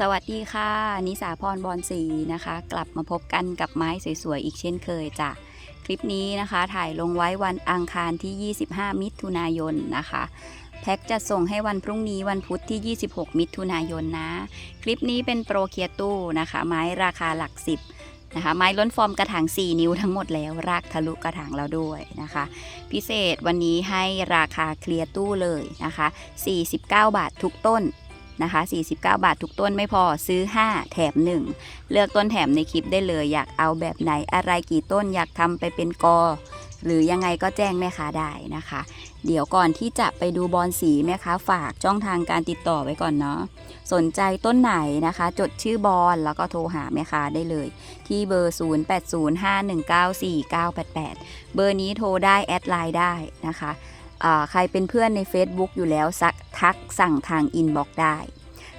สวัสดีค่ะ นิสาพรบอลสีนะคะ กลับมาพบกันกับไม้สวยๆ อีกเช่นเคยจ้ะ คลิปนี้นะคะถ่ายลงไว้วันอังคารที่ 25 มิถุนายนนะคะ แพ็กจะส่งให้วันพรุ่งนี้วันพุธที่ 26 มิถุนายนนะ คลิปนี้เป็นโปรเคียตู้นะคะ ไม้ราคาหลักสิบนะคะ ไม้ล้นฟอร์มกระถาง 4 นิ้วทั้งหมดแล้ว รากทะลุกระถางแล้วด้วยนะคะ พิเศษวันนี้ให้ราคาเคลียร์ตู้เลยนะคะ 49 บาททุกต้น นะคะ 49 บาททุกต้นไม่พอซื้อ 5 แถม 1 เลือกต้นแถมในคลิปได้เลย อยากเอาแบบไหนอะไรกี่ต้นอยากทำไปเป็นกอ หรือยังไงก็แจ้งแม่ค้าได้นะคะ เดี๋ยวก่อนที่จะไปดูบอลสีแม่ค้าฝากช่องทางการติดต่อไว้ก่อนเนาะสนใจต้นไหนนะคะ จดชื่อบอลแล้วก็โทรหาแม่ค้าได้เลย ที่เบอร์ 0805194988 เบอร์นี้โทรได้แอดไลน์ได้นะคะ ใครเป็นเพื่อนใน Facebook อยู่แล้วสักทักสั่งทางอินบ็อกได้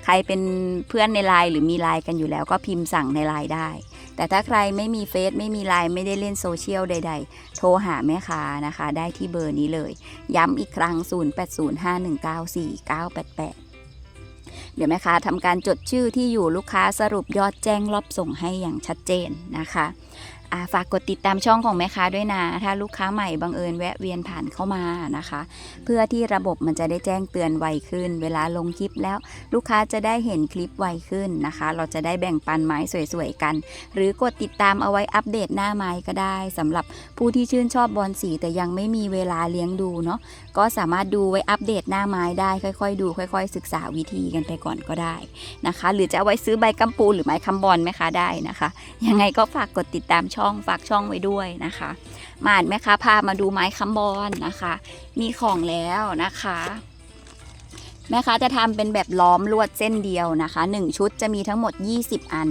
ใครเป็นเพื่อนในไลน์หรือมีไลน์กันอยู่แล้วก็พิมพ์สั่งในไลน์ได้ แต่ถ้าใครไม่มีเฟซไม่มีไลน์ไม่ได้เล่นโซเชียลใด ๆ โทรหาแม่ค้านะคะ ได้ที่เบอร์นี้เลย ย้ำอีกครั้ง 0805194988เดี๋ยวแม่ค้าทำการจดชื่อที่อยู่ลูกค้าสรุปยอดแจ้งรอบส่งให้อย่างชัดเจนนะคะ ฝากกดติดตามช่องของแม่ค้าด้วยนะ ถ้าลูกค้าใหม่บังเอิญแวะเวียนผ่านเข้ามานะคะ เพื่อที่ระบบมันจะได้แจ้งเตือนไวขึ้น เวลาลงคลิปแล้วลูกค้าจะได้เห็นคลิปไวขึ้นนะคะ เราจะได้แบ่งปันไม้สวยๆกัน หรือกดติดตามเอาไว้อัปเดตหน้าไม้ก็ได้สำหรับผู้ที่ชื่นชอบบอลสีแต่ยังไม่มีเวลาเลี้ยงดูเนาะ ก็สามารถดูไว้อัปเดตหน้าไม้ได้ค่อย ๆ ดูค่อย ๆ ศึกษาวิธีกันไปก่อนก็ได้นะคะ หรือจะเอาไว้ซื้อใบกัมปูหรือไม้คำบอลไหมคะได้นะคะ ยังไงก็ฝากกดติดตามช่องฝากช่องไว้ด้วยนะคะมาอ่านแม่คะพามาดูไม้คำบอลนะคะ มีของแล้วนะคะ แม่ค้าจะทำเป็นแบบล้อมลวดเส้นเดียวนะคะ 1 ชุดจะมีทั้งหมด 20 อัน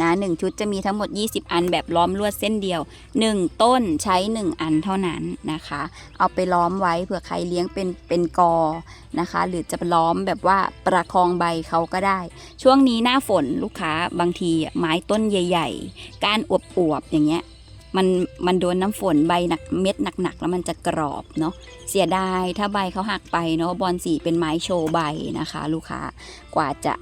นะ1ชุดจะมีทั้งหมด 20 อัน แบบล้อมลวดเส้นเดียว 1 ต้นใช้ 1 อันเท่านั้นนะคะ เอาไปล้อมไว้เผื่อใครเลี้ยงเป็นเป็นกอนะคะ หรือจะล้อมแบบว่าประคองใบเขาก็ได้ ช่วงนี้หน้าฝนลูกค้าบางทีไม้ต้นใหญ่ ๆก้านอวบๆอย่างเงี้ย มันมันโดนน้ำฝนใบหนักเม็ดหนักๆแล้วมันจะกรอบเนาะเสียดายถ้าใบเขาหักไปเนาะบอลสีเป็นไม้โชว์ใบนะคะ ลูกค้ากว่าจะ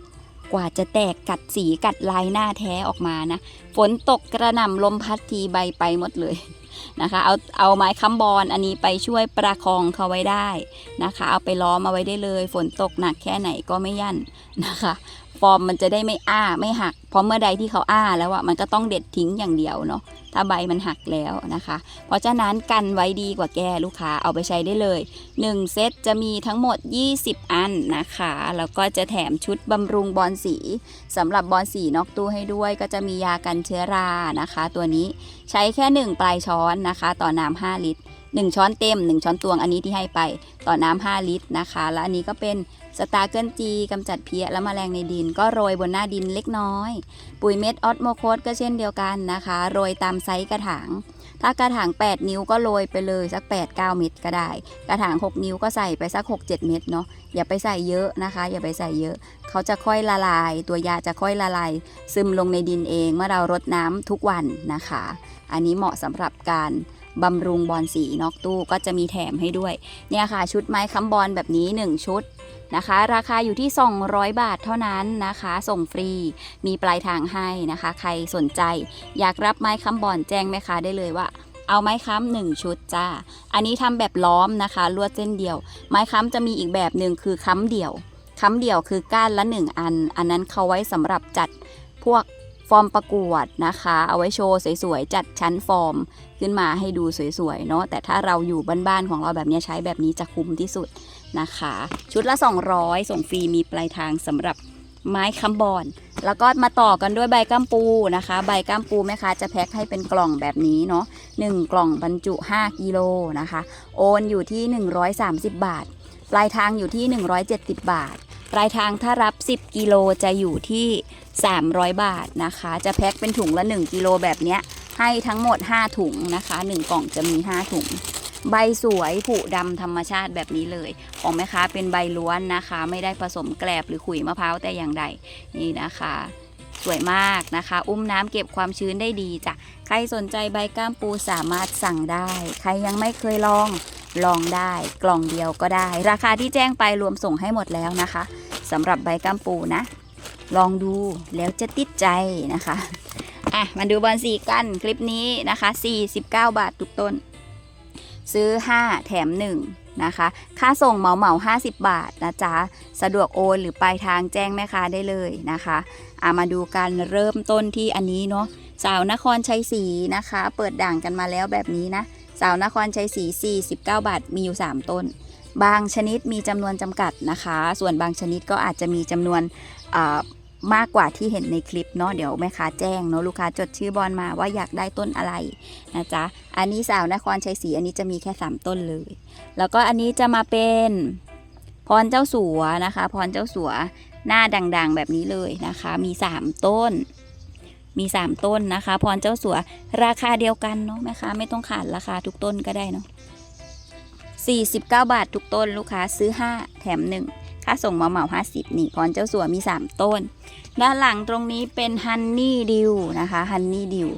กว่าจะแตกกัดสีกัดลายหน้าแท้ออกมานะ ฝนตกกระหน่ำลมพัดทีใบไปหมดเลยนะคะ เอาเอาไม้ค้ำบอลอันนี้ไปช่วยประคองเขาไว้ได้นะคะ เอาไปล้อมเอาไว้ได้เลย ฝนตกหนักแค่ไหนก็ไม่ยั่นนะคะ ฟอร์มมันจะได้ไม่อ้าไม่หักเพราะเมื่อใดที่เขาอ้าแล้วอะมันก็ต้องเด็ดทิ้งอย่างเดียวเนาะถ้าใบมันหักแล้วนะคะ เพราะฉะนั้นกันไว้ดีกว่าแก้ลูกค้าเอาไปใช้ได้เลย 1 เซตจะมีทั้งหมด 20 อันนะคะ แล้วก็จะแถมชุดบำรุงบอลสีสำหรับบอลสีนอกตู้ให้ด้วย ก็จะมียากันเชื้อรานะคะ ตัวนี้ใช้แค่ 1 ปลายช้อนนะคะ ต่อน้ำ5ลิตร 1 ช้อนเต็ม 1 ช้อนตวงอันนี้ที่ให้ไป ต่อน้ำ5ลิตรนะคะ และอันนี้ก็เป็นสตาร์เกิลจีกำจัดเพี้ยและแมลงในดิน ก็โรยบนหน้าดินเล็กน้อย ปุ๋ยเม็ดออสโมโคสก็เช่นเดียวกันนะคะ โรยตามไซส์กระถาง ถ้ากระถาง 8 นิ้วก็โรยไปเลยสัก 8-9 เม็ดก็ได้ กระถาง 6 นิ้วก็ใส่ไปสัก 6-7 เม็ดเนาะอย่าไปใส่เยอะนะคะ อย่าไปใส่เยอะ เขาจะค่อยละลาย ตัวยาจะค่อยละลาย ซึมลงในดินเองเมื่อเรารดน้ำทุกวันนะคะ อันนี้เหมาะสำหรับการ บำรุงบอลสีนอกตู้ก็จะมีแถมให้ด้วย เนี่ยค่ะ ชุดไม้ค้ำบอลแบบนี้ 1 ชุดนะคะ ราคาอยู่ที่ 200 บาทเท่านั้นนะคะ ส่งฟรีมีปลายทางให้นะคะ ใครสนใจ อยากรับไม้ค้ำบอลแจ้งแม่ค้าได้เลยว่าเอาไม้ค้ำหนึ่งชุดจ้า อันนี้ทำแบบล้อมนะคะ ลวดเส้นเดียว ไม้ค้ำจะมีอีกแบบหนึ่งคือค้ำเดี่ยว ค้ำเดี่ยวคือก้านละหนึ่งอัน อันนั้นเขาไว้สำหรับจัดพวก ฟอร์มประกวดนะคะ เอาไว้โชว์สวยๆ จัดชั้นฟอร์มขึ้นมาให้ดูสวยๆ เนาะแต่ถ้าเราอยู่บ้านๆ ของเราแบบนี้ใช้แบบนี้จะคุ้มที่สุดนะคะ ชุดละ 200 ส่งฟรีมีปลายทางสำหรับไม้ค้ำบอลแล้วก็มาต่อกันด้วยใบก้ามปูนะคะ ใบก้ามปูแม่ค้าจะแพ็คให้เป็นกล่องแบบนี้เนาะ1กล่องบรรจุ 5กิโลนะคะ โอนอยู่ที่ 130 บาท ปลายทางอยู่ที่ 170 บาท ปลายทางถ้ารับ 10 กิโลจะอยู่ที่ 300 บาทนะคะ จะแพ็คเป็นถุงละ 1 กิโลแบบเนี้ย ให้ทั้งหมด 5 ถุงนะคะ 1 กล่องจะมี 5 ถุง ใบสวยผุดำธรรมชาติแบบนี้เลย ของแม่ค้าเป็นใบล้วนนะคะ ไม่ได้ผสมแกลบหรือขุยมะพร้าวแต่อย่างใดนี่นะคะสวยมากนะคะ อุ้มน้ำเก็บความชื้นได้ดีจ้ะ ใครสนใจใบก้ามปูสามารถสั่งได้ ใครยังไม่เคยลองลองได้ กล่องเดียวก็ได้ ราคาที่แจ้งไปรวมส่งให้หมดแล้วนะคะ สำหรับใบก้ามปูนะ ลองดูแล้วจะติดใจนะคะ อะ มาดูบอลสีกันคลิปนี้นะคะ 49 บาททุกต้น ซื้อ 5 แถม 1 นะคะ ค่าส่งเหมาเหมา50 บาทนะจ๊ะ สะดวกโอนหรือปลายทางแจ้งแม่ค้าได้เลยนะคะอะมาดูการเริ่มต้นที่อันนี้เนาะสาวนครชัยศรีนะคะ เปิดด่างกันมาแล้วแบบนี้นะสาวนครชัยศรี49 บาทมีอยู่ 3 ต้น บางชนิดมีจำนวนจำกัดนะคะ ส่วนบางชนิดก็อาจจะมีจำนวนมากกว่าที่เห็นในคลิปเนาะเดี๋ยวแม่ค้าแจ้งเนาะลูกค้าจดชื่อบอลมาว่าอยากได้ต้นอะไรนะจ๊ะอันนี้สาวนครชัยศรีอันนี้จะมีแค่ 3 ต้นเลย แล้วก็อันนี้จะมาเป็นพรเจ้าสัวนะคะ พรเจ้าสัวหน้าด่างๆ แบบนี้เลยนะคะ มี 3 ต้น มี 3 ต้นนะคะ พรเจ้าสัวราคาเดียวกันเนาะแม่ค้าไม่ต้องขาดราคาทุกต้นก็ได้เนาะ 49 บาททุกต้นลูกค้าซื้อ 5 แถม 1 ค่าส่งเหมาเหมา50 นี่พรเจ้าสัวมี 3 ต้น ด้านหลังตรงนี้เป็นฮันนี่ดิวนะคะฮันนี่ดิว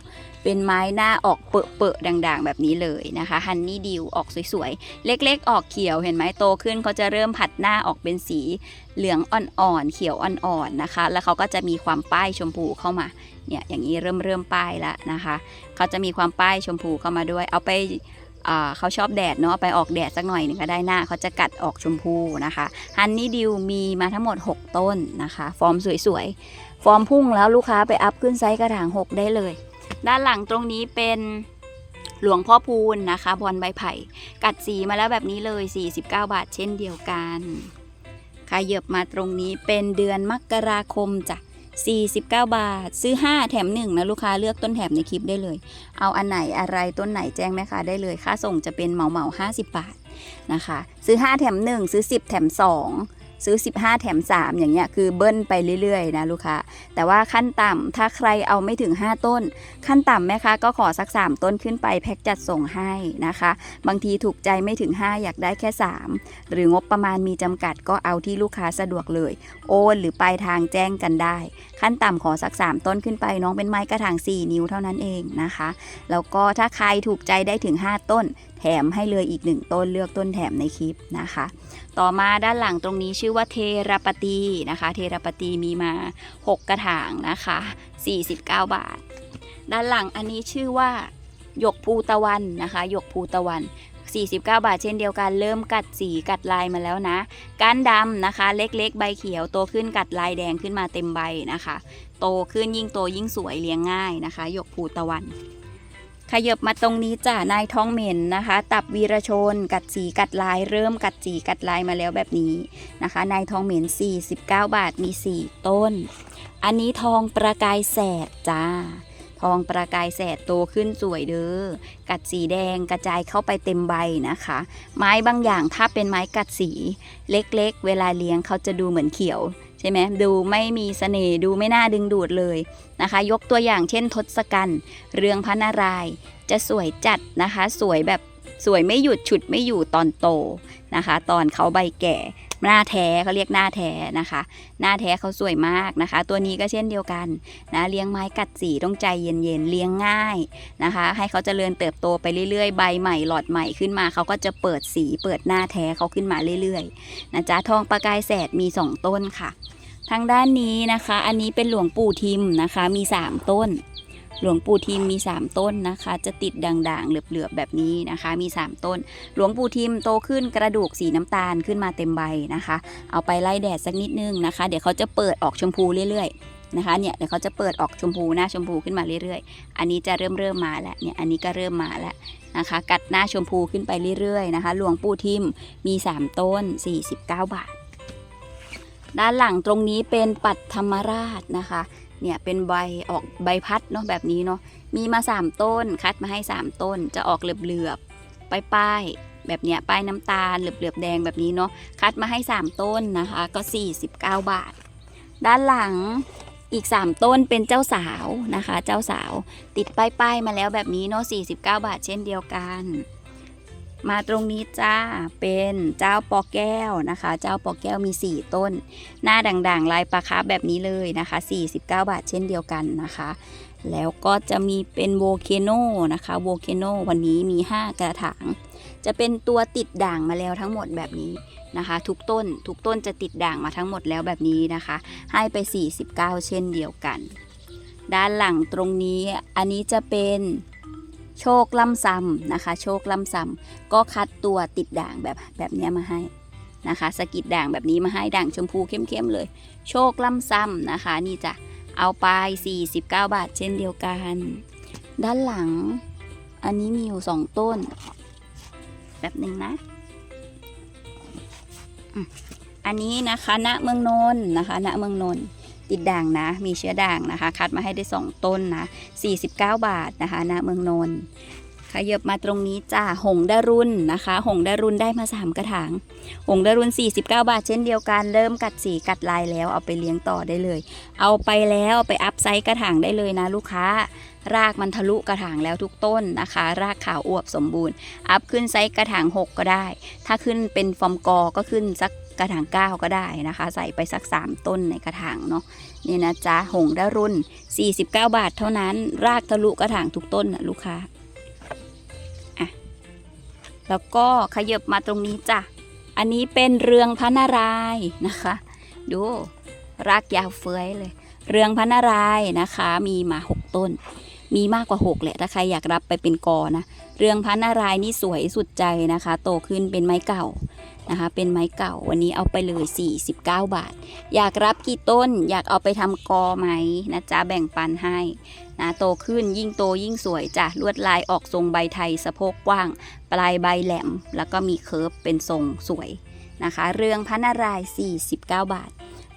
เป็นไม้หน้าออกเปอะเปอะๆด่างๆ แบบนี้เลยนะคะฮันนี่ดิวออกสวยๆ เล็กๆ ออกเขียวเห็นไหมโตขึ้นเขาจะเริ่มผัดหน้าออกเป็นสีเหลืองอ่อนๆ เขียวอ่อนๆนะคะ แล้วเขาก็จะมีความป้ายชมพูเข้ามาเนี่ยอย่างนี้เริ่มเริ่มป้ายแล้วนะคะ เขาจะมีความป้ายชมพูเข้ามาด้วย เอาไป เขาชอบแดดเนาะไปออกแดดสักหน่อยหนึ่งก็ได้หน้าเขาจะกัดออกชมพูนะคะฮันนี่ดิวมีมาทั้งหมด 6 ต้นนะคะ ฟอร์มสวยๆ ฟอร์มพุ่งแล้วลูกค้าไปอัพขึ้นไซส์กระถาง 6 ได้เลย ด้านหลังตรงนี้เป็นหลวงพ่อพูนนะคะ บอลใบไผ่ กัดสีมาแล้วแบบนี้เลย 49 บาทเช่นเดียวกันขยับมาตรงนี้เป็นเดือนมกราคมจ้ะ 49 บาท ซื้อ 5 แถม 1 นะลูกค้าเลือกต้นแถมในคลิปได้เลย เอาอันไหนอะไรต้นไหนแจ้งแม่ค้าได้เลย ค่าส่งจะเป็นเหมาเหมา50 บาทนะคะ ซื้อ 5 แถม 1 ซื้อ 10 แถม 2 ซื้อ 15 แถม 3 อย่างเงี้ยคือเบิ้ลไปเรื่อยๆนะลูกค้าแต่ว่าขั้นต่ำถ้าใครเอาไม่ถึง 5 ต้น ขั้นต่ำแม่ค้าก็ขอสัก 3 ต้นขึ้นไปแพ็กจัดส่งให้นะคะ บางทีถูกใจไม่ถึง 5 อยากได้แค่ 3 หรืองบประมาณมีจำกัดก็เอาที่ลูกค้าสะดวกเลย โอนหรือปลายทางแจ้งกันได้ ขั้นต่ำขอสัก 3 ต้นขึ้นไปน้องเป็นไม้กระถาง4 นิ้วเท่านั้นเองนะคะ แล้วก็ถ้าใครถูกใจได้ถึง 5 ต้น ถมให้เลยอีก1ต้นเลือกต้นแถมในคลิปนะคะ ต่อมาด้านหลังตรงนี้ชื่อว่าเทราปตีนะคะ เทราปตีมีมา 6 กระถางนะคะ 49 บาท ด้านหลังอันนี้ชื่อว่าหยกภูตะวันนะคะหยกภูตะวัน 49 บาทเช่นเดียวกันเริ่มกัดสีกัดลายมาแล้วนะ ก้านดำนะคะ เล็กๆ ใบเขียวโตขึ้นกัดลายแดงขึ้นมาเต็มใบนะคะ โตขึ้นยิ่งโตยิ่งสวยเลี้ยงง่ายนะคะหยกภูตะวัน ขยบมาตรงนี้จ้ะนายท้องเหม็นนะคะ ตับวีรชน กัดสีกัดลาย เริ่มกัดสีกัดลายมาแล้วแบบนี้นะคะ นายทองเหม็น 49 บาทมี 4 ต้น อันนี้ทองประกายแสดจ้า ทองประกายแสดโตขึ้นสวยเด้อ กัดสีแดงกระจายเข้าไปเต็มใบนะคะ ไม้บางอย่างถ้าเป็นไม้กัดสีเล็กๆเวลาเลี้ยงเขาจะดูเหมือนเขียว ช่ไหมดูไม่มีเสน่ห์ดูไม่น่าดึงดูดเลยนะคะ ยกตัวอย่างเช่นทศกัณฐ์เรืองพระนารายจะสวยจัดนะคะ สวยแบบสวยไม่หยุดฉุดไม่อยู่ตอนโตนะคะ ตอนเขาใบแก่หน้าแท้เขาเรียกหน้าแท้นะคะ หน้าแท้เขาสวยมากนะคะ ตัวนี้ก็เช่นเดียวกันนะเลี้ยงไม้กัดสีต้องใจเย็นๆเลี้ยงง่ายนะคะ ให้เขาจเจริญเติบโตไปเรื่อยๆ ใบใหม่หลอดใหม่ขึ้นมาเขาก็จะเปิดสีเปิดหน้าแท้เขาขึ้นมาเรื่อยๆนะจ๊ะทองประกายแสดมี 2 ต้นค่ะ ทางด้านนี้นะคะ อันนี้เป็นหลวงปู่ทิมนะคะ มี 3 ต้น หลวงปู่ทิมมี 3 ต้นนะคะ จะติดด่างๆ เหลือบๆ แบบนี้นะคะ มี 3 ต้น หลวงปู่ทิมโตขึ้นกระดูกสีน้ำตาลขึ้นมาเต็มใบนะคะ เอาไปไล่แดดสักนิดนึงนะคะ เดี๋ยวเขาจะเปิดออกชมพูเรื่อยๆนะคะ เนี่ยเดี๋ยวเขาจะเปิดออกชมพูหน้าชมพูขึ้นมาเรื่อยๆ อันนี้จะเริ่มเริ่มมาแล้ว เนี่ย อันนี้ก็เริ่มมาแล้วนะคะ กัดหน้าชมพูขึ้นไปเรื่อยๆ นะคะ หลวงปู่ทิมมี 3 ต้น 49 บาท ด้านหลังตรงนี้เป็นปัดธรรมราชนะคะ เนี่ยเป็นใบออกใบพัดเนาะแบบนี้เนาะ มีมา 3 ต้นคัดมาให้ 3 ต้นจะออกเหลือบๆป้ายๆแบบเนี้ยป้ายน้ำตาลเหลือบๆแดงแบบนี้เนาะ คัดมาให้ 3 ต้นนะคะก็ 49 บาท ด้านหลังอีก 3 ต้นเป็นเจ้าสาวนะคะ เจ้าสาวติดป้ายป้ายๆมาแล้วแบบนี้เนาะ49 บาทเช่นเดียวกัน มาตรงนี้จ้าเป็นเจ้าปอแก้วนะคะ เจ้าปอแก้วมี 4 ต้น หน้าด่างๆ ลายปลาคาแบบนี้เลยนะคะ 49 บาทเช่นเดียวกันนะคะ แล้วก็จะมีเป็นโวเคโนนะคะโวเคโนวันนี้มี 5 กระถาง จะเป็นตัวติดด่างมาแล้วทั้งหมดแบบนี้นะคะ ทุกต้นทุกต้นจะติดด่างมาทั้งหมดแล้วแบบนี้นะคะ ให้ไป 49 เช่นเดียวกัน ด้านหลังตรงนี้อันนี้จะเป็น โชคล่ำซำนะคะ โชคล่ำซำก็คัดตัวติดด่างแบบแบบนี้มาให้นะคะสกิดด่างแบบนี้มาให้ด่างชมพูเข้มๆเลย โชคล่ำซำนะคะ นี่จะเอาไป 49 บาทเช่นเดียวกัน ด้านหลัง อันนี้มีอยู่สองต้น แบบหนึ่งนะ อันนี้นะคะณเมืองนนท์นะคะณเมืองนนท์ ติดด่างนะ มีเชื้อด่างนะคะ คัดมาให้ได้สองต้นนะ 49 บาทนะคะณเมืองนนท์ขยับมาตรงนี้จ้าหงดารุนนะคะ หงดารุนได้มา 3 กระถาง หงดารุน 49 บาท เช่นเดียวกัน เริ่มกัดสีกัดลายแล้วเอาไปเลี้ยงต่อได้เลย เอาไปแล้วเอาไปอัพไซส์กระถางได้เลยนะลูกค้ารากมันทะลุกระถางแล้วทุกต้นนะคะ รากขาวอวบสมบูรณ์ อัพขึ้นไซส์กระถาง 6 ก็ได้ ถ้าขึ้นเป็นฟอร์มกอก็ขึ้นสัก กระถาง9ก็ได้นะคะ ใส่ไปสัก 3 ต้นในกระถางเนาะนี่นะจ๊ะหงดารุน49 บาทเท่านั้น รากทะลุกระถางทุกต้นนะลูกค้าอะแล้วก็ขยับมาตรงนี้จ้ะอันนี้เป็นเรืองพระนารายนะคะ ดูรากยาวเฟ้ยเลย เรืองพระนารายนะคะ มีมา 6 ต้น มีมากกว่า 6 แหละ ถ้าใครอยากรับไปเป็นกอนะ เรืองพระนารายนี่สวยสุดใจนะคะ โตขึ้นเป็นไม้เก่า นะคะ เป็นไม้เก่าวันนี้เอาไปเลย 49 บาท อยากรับกี่ต้นอยากเอาไปทำกอไหมนะจ๊ะแบ่งปันให้นะโตขึ้นยิ่งโตยิ่งสวยจ้ะลวดลายออกทรงใบไทยสะโพกกว้าง ปลายใบแหลม แล้วก็มีเคิร์ฟเป็นทรงสวยนะคะ เรืองพระนารายณ์49 บาท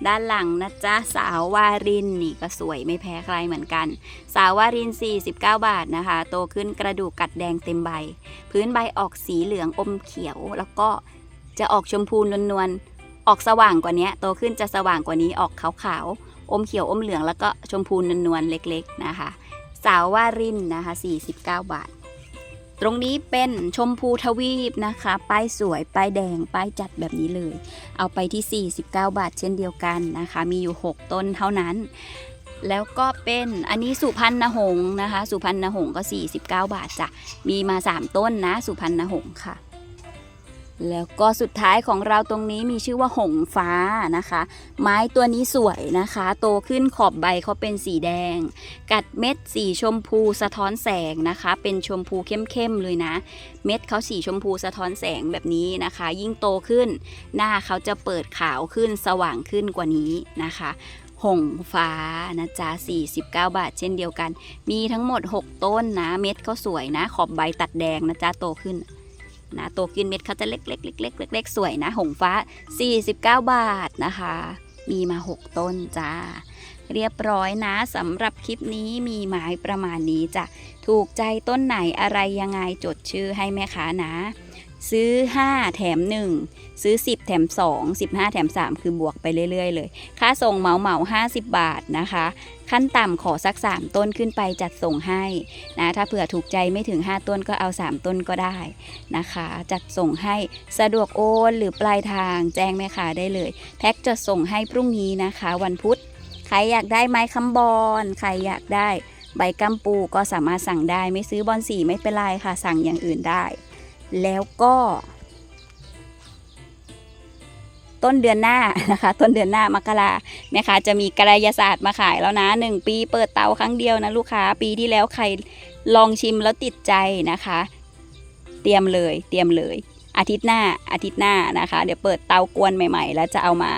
ด้านหลังนะจ๊ะ สาววารินนี่ก็สวยไม่แพ้ใครเหมือนกัน สาววาริน 49 บาทนะคะ โตขึ้นกระดูกกัดแดงเต็มใบ พื้นใบออกสีเหลืองอมเขียวแล้วก็ จะออกชมพูนวลๆ ออกสว่างกว่านี้โตขึ้นจะสว่างกว่านี้ออกขาวๆ อมเขียวอมเหลืองแล้วก็ชมพูนวลๆ เล็กๆ นะคะ สาววารินนะคะ 49 บาท ตรงนี้เป็นชมพูทวีปนะคะ ป้ายสวย ป้ายแดง ป้ายจัดแบบนี้เลย เอาไปที่ 49 บาทเช่นเดียวกันนะคะ มีอยู่ 6 ต้นเท่านั้นแล้วก็เป็นอันนี้สุพรรณหงส์นะคะ สุพรรณหงส์ก็ 49 บาทจ้ะมีมา 3 ต้นนะ สุพรรณหงส์ค่ะ แล้วก็สุดท้ายของเราตรงนี้มีชื่อว่าหงฟ้านะคะ ไม้ตัวนี้สวยนะคะ โตขึ้นขอบใบเขาเป็นสีแดง กัดเม็ดสีชมพูสะท้อนแสงนะคะ เป็นชมพูเข้มๆเลยนะ เม็ดเขาสีชมพูสะท้อนแสงแบบนี้นะคะ ยิ่งโตขึ้น หน้าเขาจะเปิดขาวขึ้นสว่างขึ้นกว่านี้นะคะหงฟ้านะจ๊ะ49 บาท เช่นเดียวกัน มีทั้งหมด 6 ต้นนะ เม็ดเขาสวยนะ ขอบใบตัดแดงนะจ๊ะโตขึ้น นะตัวกินเม็ดเขาจะเล็กๆเล็กๆเล็กๆสวยนะ หงฟ้า 49 บาทนะคะ มีมา 6 ต้นจ้า เรียบร้อยนะสำหรับคลิปนี้มีหมายประมาณนี้จ้ะ ถูกใจต้นไหนอะไรยังไงจดชื่อให้แม่ค้านะ ซื้อ 5 แถม 1 ซื้อ 10 แถม 2 15 แถม 3 คือบวกไปเรื่อย ๆ เลย ค่าส่งเหมาเหมา50 บาทนะคะ ขั้นต่ำขอสัก 3 ต้นขึ้นไปจัดส่งให้นะถ้าเผื่อถูกใจไม่ถึง 5 ต้นก็เอา 3 ต้นก็ได้นะคะ จัดส่งให้สะดวกโอนหรือปลายทางแจ้งแม่ค้าได้เลย แพ็กจะส่งให้พรุ่งนี้นะคะ วันพุธใครอยากได้ไม้คำบอลใครอยากได้ใบกัมปูก็สามารถสั่งได้ไม่ซื้อบอลสีไม่เป็นไรค่ะ สั่งอย่างอื่นได้ แล้วก็ ต้นเดือนหน้านะคะ ต้นเดือนหน้ามกราแม่ค้าจะมีกระยาศาสตร์มาขายแล้วนะหนึ่งปีเปิดเตาครั้งเดียวนะลูกค้า ปีที่แล้วใครลองชิมแล้วติดใจนะคะ เตรียมเลย เตรียมเลย อาทิตย์หน้าอาทิตย์หน้านะคะ เดี๋ยวเปิดเตากวนใหม่ ๆ แล้วจะเอามา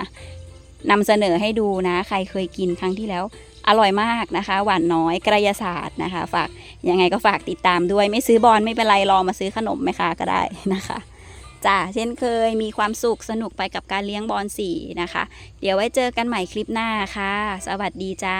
นำเสนอให้ดูนะ ใครเคยกินครั้งที่แล้ว อร่อยมากนะคะ หวานน้อยกระยาศาสตร์นะคะ ฝากยังไงก็ฝากติดตามด้วย ไม่ซื้อบอลไม่เป็นไรรอมาซื้อขนมไหมคะก็ได้นะคะจ้าเช่นเคยมีความสุขสนุกไปกับการเลี้ยงบอลสีนะคะ เดี๋ยวไว้เจอกันใหม่คลิปหน้าค่ะ สวัสดีจ้า